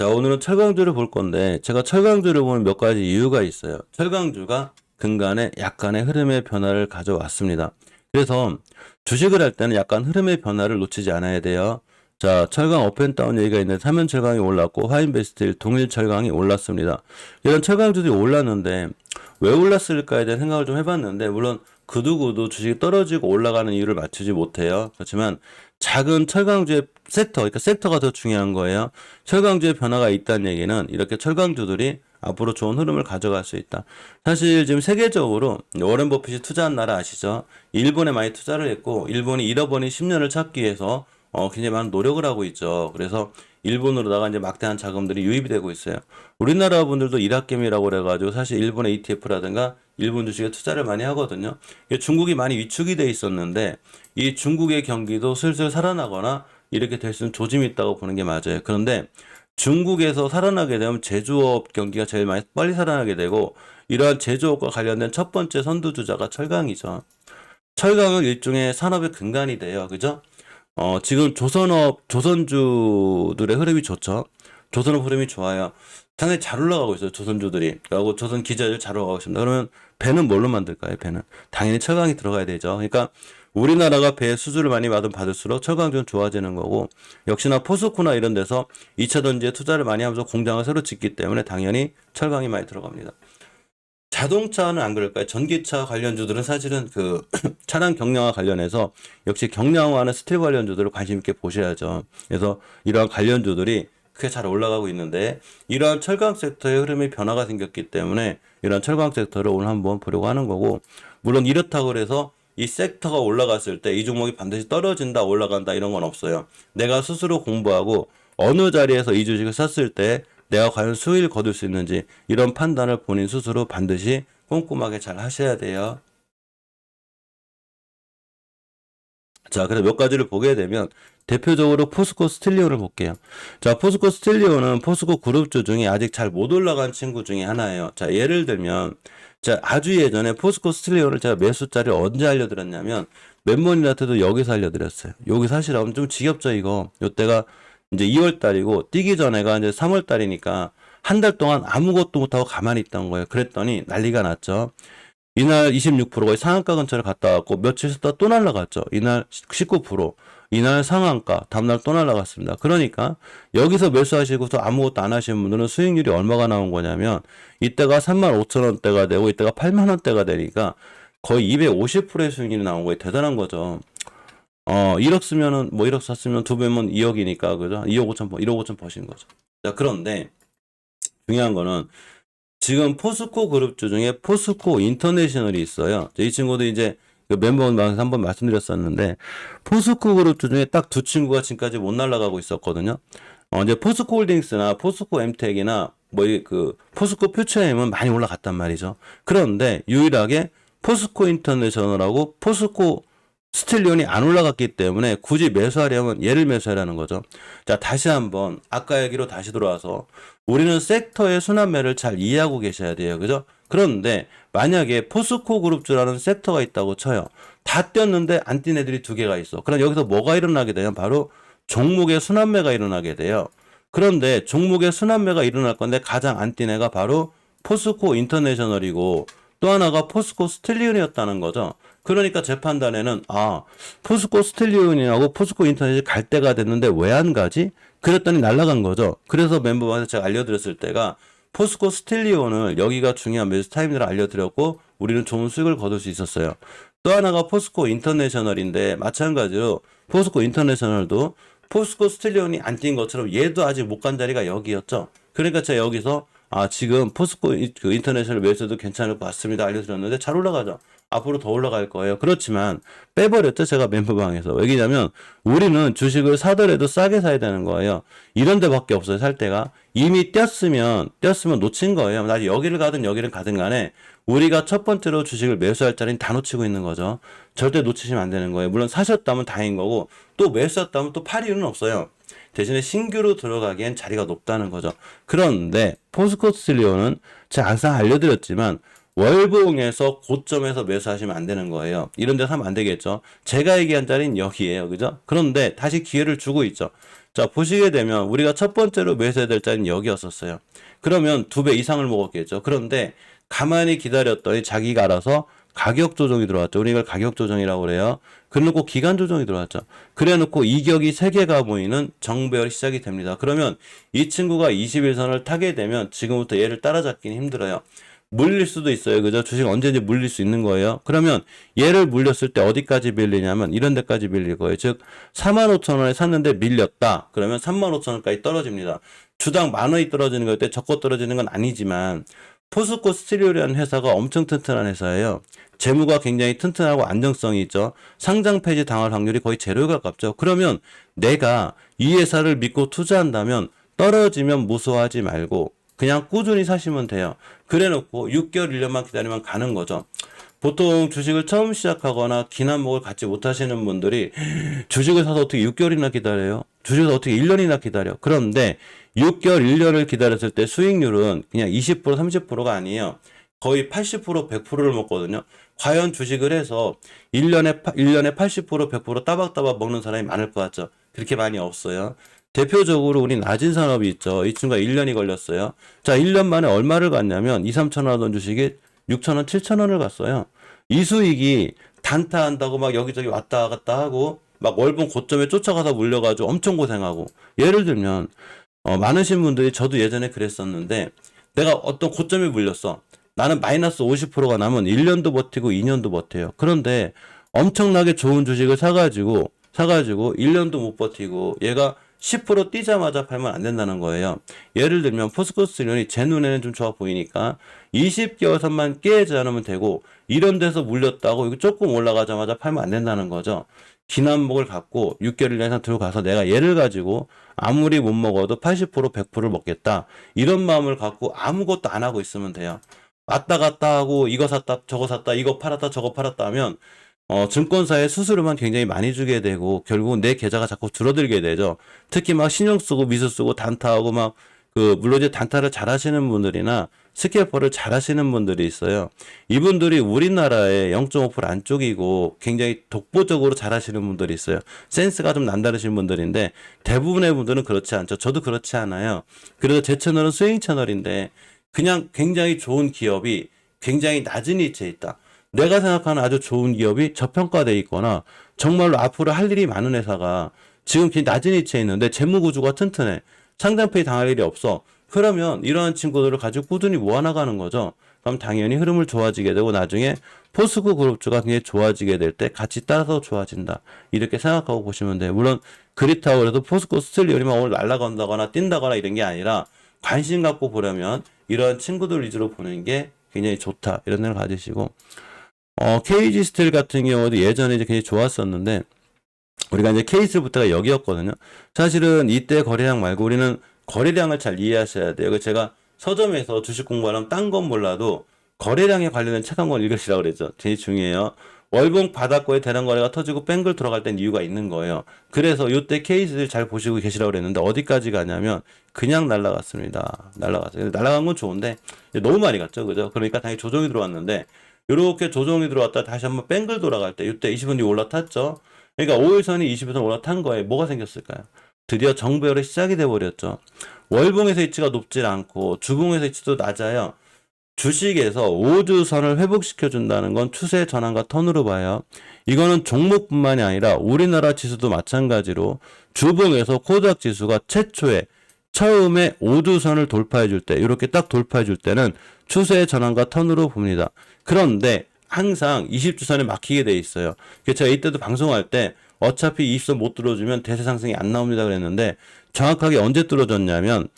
자, 오늘은 철강주를 볼 건데, 제가 철강주를 보는 몇 가지 이유가 있어요. 철강주가 근간에 약간의 흐름의 변화를 가져왔습니다. 그래서 주식을 할 때는 약간 흐름의 변화를 놓치지 않아야 돼요. 자, 철강 업앤다운 얘기가 있는데, 삼연 철강이 올랐고, 화인베스틸, 동일 철강이 올랐습니다. 이런 철강주들이 올랐는데, 왜 올랐을까에 대한 생각을 좀 해봤는데, 물론, 그 누구도 주식이 떨어지고 올라가는 이유를 맞추지 못해요. 그렇지만, 작은 철강주의 섹터, 그러니까 섹터가 더 중요한 거예요. 철강주의 변화가 있다는 얘기는 이렇게 철강주들이 앞으로 좋은 흐름을 가져갈 수 있다. 사실 지금 세계적으로 워렌 버핏이 투자한 나라 아시죠? 일본에 많이 투자를 했고 일본이 잃어버린 10년을 찾기 위해서 어, 굉장히 많은 노력을 하고 있죠. 그래서 일본으로다가 이제 막대한 자금들이 유입이 되고 있어요. 우리나라 분들도 일학겜이라고 그래가지고 사실 일본의 ETF라든가 일본 주식에 투자를 많이 하거든요. 중국이 많이 위축이 돼 있었는데 이 중국의 경기도 슬슬 살아나거나 이렇게 될 수 있는 조짐이 있다고 보는 게 맞아요. 그런데 중국에서 살아나게 되면 제조업 경기가 제일 많이 빨리 살아나게 되고 이러한 제조업과 관련된 첫 번째 선두주자가 철강이죠. 철강은 일종의 산업의 근간이 돼요. 그죠? 어, 지금 조선업, 조선주들의 흐름이 좋죠. 조선업 흐름이 좋아요. 상당히 잘 올라가고 있어요. 조선주들이. 그리고 조선 기자들 잘 올라가고 있습니다. 그러면 배는 뭘로 만들까요? 배는. 당연히 철강이 들어가야 되죠. 그러니까 우리나라가 배 수주를 많이 받으면 받을수록 철강주는 좋아지는 거고 역시나 포스코나 이런 데서 2차 전지에 투자를 많이 하면서 공장을 새로 짓기 때문에 당연히 철강이 많이 들어갑니다. 자동차는 안 그럴까요? 전기차 관련주들은 사실은 그 차량 경량화 관련해서 역시 경량화하는 스틸 관련주들을 관심 있게 보셔야죠. 그래서 이러한 관련주들이 크게 잘 올라가고 있는데 이러한 철강 섹터의 흐름이 변화가 생겼기 때문에 이러한 철강 섹터를 오늘 한번 보려고 하는 거고 물론 이렇다고 그래서 이 섹터가 올라갔을 때 이 종목이 반드시 떨어진다 올라간다 이런 건 없어요. 내가 스스로 공부하고 어느 자리에서 이 주식을 샀을 때 내가 과연 수익을 거둘 수 있는지 이런 판단을 본인 스스로 반드시 꼼꼼하게 잘 하셔야 돼요. 자, 그래서 몇 가지를 보게 되면 대표적으로 포스코 스틸리온을 볼게요. 자, 포스코 스틸리온은 포스코 그룹주 중에 아직 잘 못 올라간 친구 중에 하나예요. 자, 예를 들면 자, 아주 예전에 포스코 스틸리온을 제가 매수자를 언제 알려드렸냐면 멤버님한테도 여기서 알려드렸어요. 여기 사실은 좀 지겹죠, 이거. 요때가 이제 2월 달이고 뛰기 전에가 이제 3월 달이니까 한 달 동안 아무것도 못하고 가만히 있던 거예요. 그랬더니 난리가 났죠. 이날 26%거의 상한가 근처를 갔다 왔고 며칠 있다 또 날라갔죠. 이날 19%, 이날 상한가, 다음날 또 날라갔습니다. 그러니까 여기서 매수하시고서 아무것도 안 하시는 분들은 수익률이 얼마가 나온 거냐면 이때가 3만 5천 원대가 되고 이때가 8만 원대가 되니까 거의 250%의 수익률이 나온 거예요. 대단한 거죠. 어, 1억 쓰면은, 뭐 1억 샀으면 두 배면 2억이니까, 그죠? 2억 5천, 번, 1억 5천 버신 거죠. 자, 그런데, 중요한 거는, 지금 포스코 그룹주 중에 포스코 인터내셔널이 있어요. 이 친구도 이제 그 멤버방에서 한번 말씀드렸었는데, 포스코 그룹주 중에 딱 두 친구가 지금까지 못 날아가고 있었거든요. 어, 이제 포스코 홀딩스나 포스코 엠텍이나 뭐 그 포스코 퓨처엠은 많이 올라갔단 말이죠. 그런데 유일하게 포스코 인터내셔널하고 포스코 스틸리온이 안 올라갔기 때문에 굳이 매수하려면 얘를 매수하라는 거죠. 자, 다시 한번 아까 얘기로 다시 돌아와서 우리는 섹터의 순환매를 잘 이해하고 계셔야 돼요. 그죠? 그런데 만약에 포스코 그룹주라는 섹터가 있다고 쳐요. 다 뛰었는데 안 뛴 애들이 두 개가 있어. 그럼 여기서 뭐가 일어나게 되면 바로 종목의 순환매가 일어나게 돼요. 그런데 종목의 순환매가 일어날 건데 가장 안 뛴 애가 바로 포스코 인터내셔널이고 또 하나가 포스코 스틸리온이었다는 거죠. 그러니까 제 판단에는 아 포스코 스틸리온이하고 포스코 인터넷이 갈 때가 됐는데 왜 안 가지? 그랬더니 날라간 거죠. 그래서 멤버한테 제가 알려드렸을 때가 포스코 스틸리온을 여기가 중요한 매수 타임들을 알려드렸고 우리는 좋은 수익을 거둘 수 있었어요. 또 하나가 포스코 인터내셔널인데 마찬가지로 포스코 인터내셔널도 포스코 스틸리온이 안 뛴 것처럼 얘도 아직 못 간 자리가 여기였죠. 그러니까 제가 여기서 아 지금 포스코 이- 그 인터내셔널 매수도 괜찮을 것 같습니다 알려드렸는데 잘 올라가죠. 앞으로 더 올라갈 거예요. 그렇지만 빼버렸죠. 제가 멤버방에서. 왜냐면 우리는 주식을 사더라도 싸게 사야 되는 거예요. 이런 데밖에 없어요. 살 때가. 이미 뛰었으면 뛰었으면 놓친 거예요. 나 여기를 가든 여기를 가든 간에 우리가 첫 번째로 주식을 매수할 자리는 다 놓치고 있는 거죠. 절대 놓치시면 안 되는 거예요. 물론 사셨다면 다행인 거고 또 매수했다면 또 팔 이유는 없어요. 대신에 신규로 들어가기엔 자리가 높다는 거죠. 그런데 포스코스틸리온은 제가 항상 알려드렸지만 월봉에서 고점에서 매수하시면 안 되는 거예요. 이런 데서 하면 안 되겠죠. 제가 얘기한 자리는 여기에요. 그죠? 그런데 다시 기회를 주고 있죠. 자, 보시게 되면 우리가 첫 번째로 매수해야 될 자리는 여기였었어요. 그러면 두 배 이상을 먹었겠죠. 그런데 가만히 기다렸더니 자기가 알아서 가격 조정이 들어왔죠. 우리 이걸 가격 조정이라고 그래요. 그래놓고 기간 조정이 들어왔죠. 그래놓고 이격이 세 개가 모이는 정배열이 시작이 됩니다. 그러면 이 친구가 21선을 타게 되면 지금부터 얘를 따라잡기는 힘들어요. 물릴 수도 있어요. 그죠? 주식 언제든지 물릴 수 있는 거예요. 그러면 얘를 물렸을 때 어디까지 밀리냐면 이런 데까지 밀릴 거예요. 즉 45,000원에 샀는데 밀렸다. 그러면 35,000원까지 떨어집니다. 주당 만 원이 떨어지는 걸 때 적고 떨어지는 건 아니지만 포스코 스티리오라는 회사가 엄청 튼튼한 회사예요. 재무가 굉장히 튼튼하고 안정성이 있죠. 상장 폐지 당할 확률이 거의 제로에 가깝죠. 그러면 내가 이 회사를 믿고 투자한다면 떨어지면 무서워하지 말고 그냥 꾸준히 사시면 돼요. 그래 놓고 6개월, 1년만 기다리면 가는 거죠. 보통 주식을 처음 시작하거나 긴 한목을 갖지 못하시는 분들이 주식을 사서 어떻게 6개월이나 기다려요? 사서 어떻게 1년이나 기다려? 그런데 6개월, 1년을 기다렸을 때 수익률은 그냥 20%, 30%가 아니에요. 거의 80%, 100%를 먹거든요. 과연 주식을 해서 1년에, 1년에 80%, 100% 따박따박 먹는 사람이 많을 것 같죠? 그렇게 많이 없어요. 대표적으로 우리 낮은 산업이 있죠. 이 친구가 1년이 걸렸어요. 자, 1년 만에 얼마를 갔냐면 2, 3천 원 하던 주식이 6천 원, 7천 원을 갔어요. 이 수익이 단타한다고 막 여기저기 왔다 갔다 하고 막 월봉 고점에 쫓아가서 물려가지고 엄청 고생하고 예를 들면 어, 많으신 분들이 저도 예전에 그랬었는데 내가 어떤 고점에 물렸어. 나는 마이너스 50%가 나면 1년도 버티고 2년도 버텨요. 그런데 엄청나게 좋은 주식을 사가지고 사가지고 1년도 못 버티고 얘가 10% 뛰자마자 팔면 안 된다는 거예요. 예를 들면 포스코스련이 제 눈에는 좀 좋아 보이니까 20개월 선만 깨지 않으면 되고 이런 데서 물렸다고 이거 조금 올라가자마자 팔면 안 된다는 거죠. 기난목을 갖고 6개월 이상 들고 가서 내가 얘를 가지고 아무리 못 먹어도 80% 100%를 먹겠다. 이런 마음을 갖고 아무것도 안 하고 있으면 돼요. 왔다 갔다 하고 이거 샀다 저거 샀다 이거 팔았다 저거 팔았다 하면 어, 증권사에 수수료만 굉장히 많이 주게 되고 결국은 내 계좌가 자꾸 줄어들게 되죠. 특히 막 신용 쓰고 미수 쓰고 단타하고 막 그 물론 이제 단타를 잘 하시는 분들이나 스캐퍼를 잘 하시는 분들이 있어요. 이분들이 우리나라의 0.5% 안쪽이고 굉장히 독보적으로 잘 하시는 분들이 있어요. 센스가 좀 남다르신 분들인데 대부분의 분들은 그렇지 않죠. 저도 그렇지 않아요. 그래서 제 채널은 스윙 채널인데 그냥 굉장히 좋은 기업이 굉장히 낮은 위치에 있다. 내가 생각하는 아주 좋은 기업이 저평가돼 있거나 정말로 앞으로 할 일이 많은 회사가 지금 낮은 위치에 있는데 재무 구조가 튼튼해. 상장페이 당할 일이 없어. 그러면 이러한 친구들을 가지고 꾸준히 모아나가는 거죠. 그럼 당연히 흐름을 좋아지게 되고 나중에 포스코 그룹주가 굉장히 좋아지게 될 때 같이 따라서 좋아진다. 이렇게 생각하고 보시면 돼요. 물론 그래도 포스코 스틸리온이만 오늘 날아간다거나 뛴다거나 이런 게 아니라 관심 갖고 보려면 이런 친구들 위주로 보는 게 굉장히 좋다. 이런 생각을 가지시고 어, KG 스틸 같은 경우도 예전에 이제 굉장히 좋았었는데, 우리가 이제 케이스부터가 여기였거든요. 사실은 이때 거래량 말고 우리는 거래량을 잘 이해하셔야 돼요. 제가 서점에서 주식 공부하면 딴 건 몰라도 거래량에 관련된 책 한 권 읽으시라고 그랬죠. 되게 중요해요. 월봉 바닥거에 대량 거래가 터지고 뺑글 들어갈 땐 이유가 있는 거예요. 그래서 이때 케이스를 잘 보시고 계시라고 그랬는데 어디까지 가냐면 그냥 날라갔습니다. 날라갔어요. 날라간 건 좋은데 너무 많이 갔죠. 그죠? 그러니까 당연히 조정이 들어왔는데 이렇게 조정이 들어왔다 다시 한번 뺑글 돌아갈 때 이때 20분 뒤 올라탔죠. 그러니까 5일선이 20일선 올라탄 거에 뭐가 생겼을까요? 드디어 정배열이 시작이 돼 버렸죠. 월봉에서 위치가 높질 않고 주봉에서 위치도 낮아요. 주식에서 5주선을 회복시켜 준다는 건 추세 전환과 턴으로 봐요. 이거는 종목뿐만이 아니라 우리나라 지수도 마찬가지로 주봉에서 코드닥 지수가 최초에 처음에 5주선을 돌파해 줄 때, 이렇게 딱 돌파해 줄 때는 추세의 전환과 턴으로 봅니다. 그런데 항상 20주선에 막히게 돼 있어요. 제가 이때도 방송할 때 어차피 20선 못 뚫어주면 대세 상승이 안 나옵니다 그랬는데 정확하게 언제 뚫어졌냐면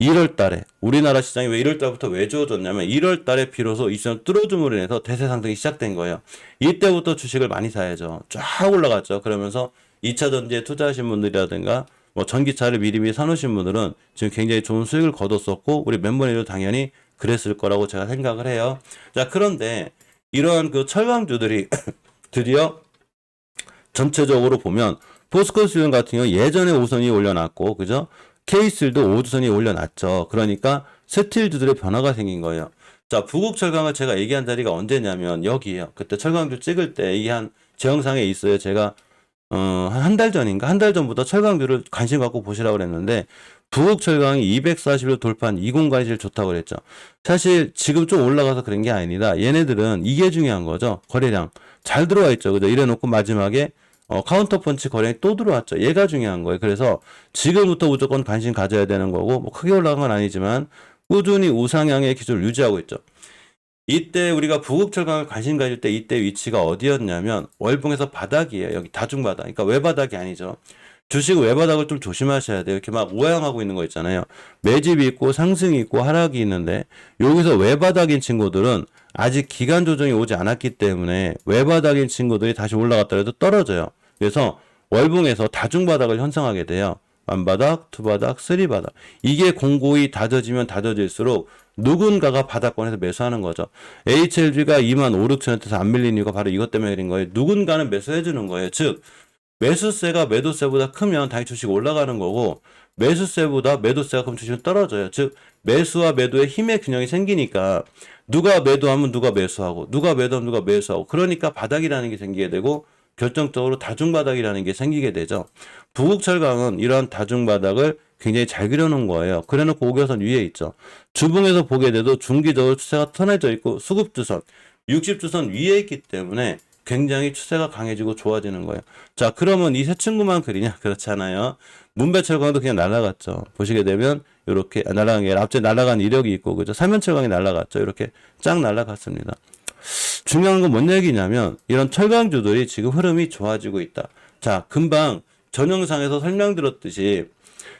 1월 달에 우리나라 시장이 왜 1월 달부터 왜 좋아졌냐면 1월 달에 비로소 20선 뚫어줌으로 인해서 대세 상승이 시작된 거예요. 이때부터 주식을 많이 사야죠. 쫙 올라갔죠. 그러면서 2차 전지에 투자하신 분들이라든가 뭐 전기차를 미리미리 사놓으신 분들은 지금 굉장히 좋은 수익을 거뒀었고 우리 멤버님도 당연히 그랬을 거라고 제가 생각을 해요. 자, 그런데 이러한 그 철강주들이 드디어 전체적으로 보면 포스코 수연 같은 경우 예전에 5선이 올려놨고, 그죠? 케이스도 5주선이 올려놨죠. 그러니까 스틸주들의 변화가 생긴 거예요. 자, 부국 철강을 제가 얘기한 자리가 언제냐면 여기에요. 그때 철강주 찍을 때 이게 한제 영상에 있어요. 제가 어, 한 달 전인가? 한 달 전부터 철강주를 관심 갖고 보시라고 그랬는데, 부국 철강이 240을 돌파한 이 공간이 제일 좋다고 그랬죠. 사실 지금 좀 올라가서 그런 게 아니라 얘네들은 이게 중요한 거죠. 거래량. 잘 들어와 있죠. 그죠? 이래 놓고 마지막에 어, 카운터 펀치 거래량이 또 들어왔죠. 얘가 중요한 거예요. 그래서 지금부터 무조건 관심 가져야 되는 거고, 뭐 크게 올라간 건 아니지만 꾸준히 우상향의 기조를 유지하고 있죠. 이때 우리가 부국철강을 관심 가질 때 이때 위치가 어디였냐면 월봉에서 바닥이에요. 여기 다중바닥. 그러니까 외바닥이 아니죠. 주식 외바닥을 좀 조심하셔야 돼요. 이렇게 막 오양하고 있는 거 있잖아요. 매집이 있고 상승이 있고 하락이 있는데 여기서 외바닥인 친구들은 아직 기간 조정이 오지 않았기 때문에 외바닥인 친구들이 다시 올라갔더라도 떨어져요. 그래서 월봉에서 다중바닥을 형성하게 돼요. 완바닥, 투바닥, 쓰리바닥. 이게 공고히 다져지면 다져질수록 누군가가 바닥권에서 매수하는 거죠. HLG가 2만 5, 6천원대에서 안 밀린 이유가 바로 이것 때문에 그런 거예요. 누군가는 매수해 주는 거예요. 즉 매수세가 매도세보다 크면 당연히 주식 올라가는 거고 매수세보다 매도세가 크면 주식은 떨어져요. 즉 매수와 매도의 힘의 균형이 생기니까 누가 매도하면 누가 매수하고 누가 매도하면 누가 매수하고 그러니까 바닥이라는 게 생기게 되고 결정적으로 다중바닥이라는 게 생기게 되죠. 부국철강은 이러한 다중바닥을 굉장히 잘 그려놓은 거예요. 그래놓고 5개선 위에 있죠. 주봉에서 보게 돼도 중기적으로 추세가 턴해져 있고 수급주선, 60주선 위에 있기 때문에 굉장히 추세가 강해지고 좋아지는 거예요. 자, 그러면 이 세 친구만 그리냐? 그렇잖아요. 문배철강도 그냥 날아갔죠. 보시게 되면 이렇게 아, 날아간 게 앞에 날아간 이력이 있고 그죠? 삼면철강이 날아갔죠. 이렇게 쫙 날아갔습니다. 중요한 건 뭔 얘기냐면 이런 철강주들이 지금 흐름이 좋아지고 있다. 자, 금방 전 영상에서 설명드렸듯이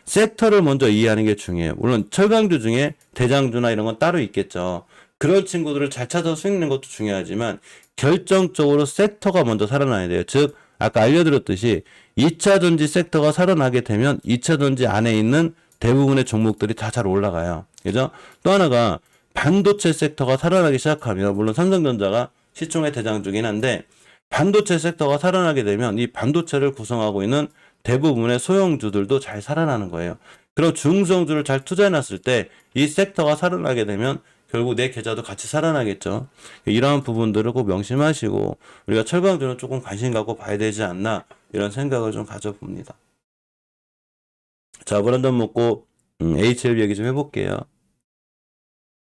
섹터를 먼저 이해하는 게 중요해요. 물론 철강주 중에 대장주나 이런 건 따로 있겠죠. 그런 친구들을 잘 찾아서 수익 내는 것도 중요하지만 결정적으로 섹터가 먼저 살아나야 돼요. 즉 아까 알려드렸듯이 2차 전지 섹터가 살아나게 되면 2차 전지 안에 있는 대부분의 종목들이 다 잘 올라가요. 그죠? 또 하나가 반도체 섹터가 살아나기 시작하면 물론 삼성전자가 시총의 대장주긴 한데 반도체 섹터가 살아나게 되면 이 반도체를 구성하고 있는 대부분의 소형주들도 잘 살아나는 거예요. 그럼 중소형주를 잘 투자해놨을 때 이 섹터가 살아나게 되면 결국 내 계좌도 같이 살아나겠죠. 이러한 부분들을 꼭 명심하시고 우리가 철강주는 조금 관심 갖고 봐야 되지 않나 이런 생각을 좀 가져봅니다. 자, 브랜드 먹고 음, HLB 얘기 좀 해볼게요.